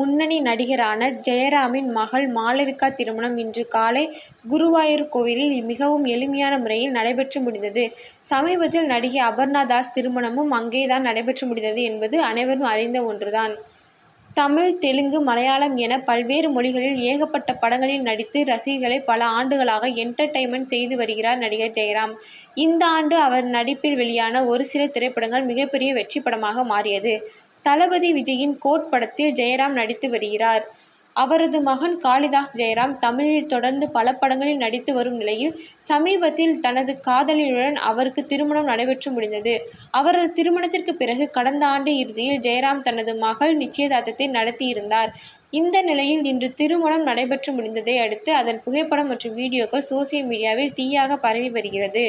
முன்னணி நடிகரான ஜெயராமின் மகள் மாளவிகா திருமணம் இன்று காலை குருவாயூர் கோவிலில் மிகவும் எளிமையான முறையில் நடைபெற்று முடிந்தது. சமீபத்தில் நடிகை அபர்ணா தாஸ் திருமணமும் அங்கேதான் நடைபெற்று முடிந்தது என்பது அனைவரும் அறிந்த ஒன்றுதான் தமிழ், தெலுங்கு, மலையாளம் என பல்வேறு மொழிகளில் ஏகப்பட்ட படங்களில் நடித்து ரசிகர்களை பல ஆண்டுகளாக என்டர்டைன்மெண்ட் செய்து வருகிறார் நடிகர் ஜெயராம். இந்த ஆண்டு அவர் நடிப்பில் வெளியான ஒரு சில திரைப்படங்கள் மிகப்பெரிய வெற்றி படமாக மாறியது. தளபதி விஜயின் கோட் படத்தில் ஜெயராம் நடித்து வருகிறார். அவரது மகன் காளிதாஸ் ஜெயராம் தமிழில் தொடர்ந்து பல படங்களில் நடித்து வரும் நிலையில் சமீபத்தில் தனது காதலியுடன் அவருக்கு திருமணம் நடைபெற்று முடிந்தது. அவரது திருமணத்திற்கு பிறகு கடந்த ஆண்டு இறுதியில் ஜெயராம் தனது மகள் நிச்சயதார்த்தத்தை நடத்தியிருந்தார். இந்த நிலையில் இன்று திருமணம் நடைபெற்று முடிந்ததை அடுத்து அதன் புகைப்படம் மற்றும் வீடியோக்கள் சோசியல் மீடியாவில் தீயாக பரவி வருகிறது.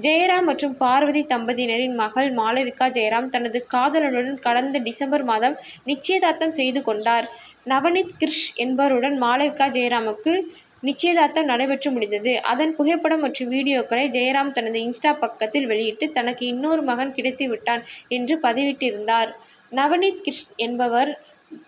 ஜெயராம் மற்றும் பார்வதி தம்பதியினரின் மகள் மாளவிகா ஜெயராம் தனது காதலனுடன் கடந்த டிசம்பர் மாதம் நிச்சயதார்த்தம் செய்து கொண்டார். நவனித் கிருஷ் என்பவருடன் மாளவிகா ஜெயராமுக்கு நிச்சயதார்த்தம் நடைபெற்று முடிந்தது. அதன் புகைப்படம் மற்றும் வீடியோக்களை ஜெயராம் தனது இன்ஸ்டா பக்கத்தில் வெளியிட்டு தனக்கு இன்னொரு மகன் கிடைத்து விட்டான் என்று பதிவிட்டிருந்தார். நவனீத் கிருஷ் என்பவர்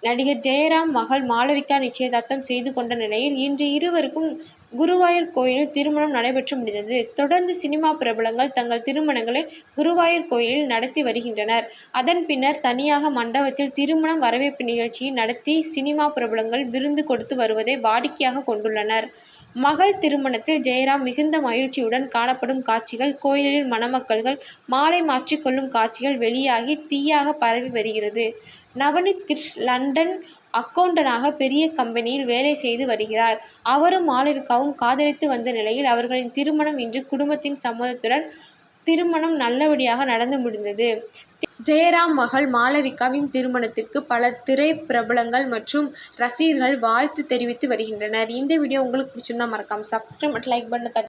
நடிகர் ஜெயராம் மகள் மாளவிகா நிச்சயதார்த்தம் செய்து கொண்ட நிலையில் இன்று இருவருக்கும் குருவாயூர் கோயிலில் திருமணம் நடைபெற்று முடிந்தது. தொடர்ந்து சினிமா பிரபலங்கள் தங்கள் திருமணங்களை குருவாயூர் கோயிலில் நடத்தி வருகின்றனர். அதன் பின்னர் தனியாக மண்டபத்தில் திருமணம் வரவேற்பு நிகழ்ச்சியை நடத்தி சினிமா பிரபலங்கள் விருந்து கொடுத்து வருவதை வாடிக்கையாக கொண்டுள்ளனர். மகள் திருமணத்தில் ஜெயராம் மிகுந்த மகிழ்ச்சியுடன் காணப்படும் காட்சிகள் கோயிலில் மணமக்கள்கள் மாலை மாற்றிக்கொள்ளும் காட்சிகள் வெளியாகி தீயாக பரவி வருகிறது. நவனித் கிருஷ் லண்டன் அக்கவுண்டனாக பெரிய கம்பெனியில் வேலை செய்து வருகிறார். அவரும் மாளவிகாவும் காதலித்து வந்த நிலையில் அவர்களின் திருமணம் இன்று குடும்பத்தின் சம்மதத்துடன் திருமணம் நல்லபடியாக நடந்து முடிந்தது. ஜெயராம் மகள் மாளவிகாவின் திருமணத்திற்கு பல திரைப்பிரபலங்கள் மற்றும் ரசிகர்கள் வாழ்த்து தெரிவித்து வருகின்றனர். இந்த வீடியோ உங்களுக்கு பிடிச்சிருந்தா மறக்காமல் சப்ஸ்கிரைப் மற்றும் லைக் பட்டனை தட்டி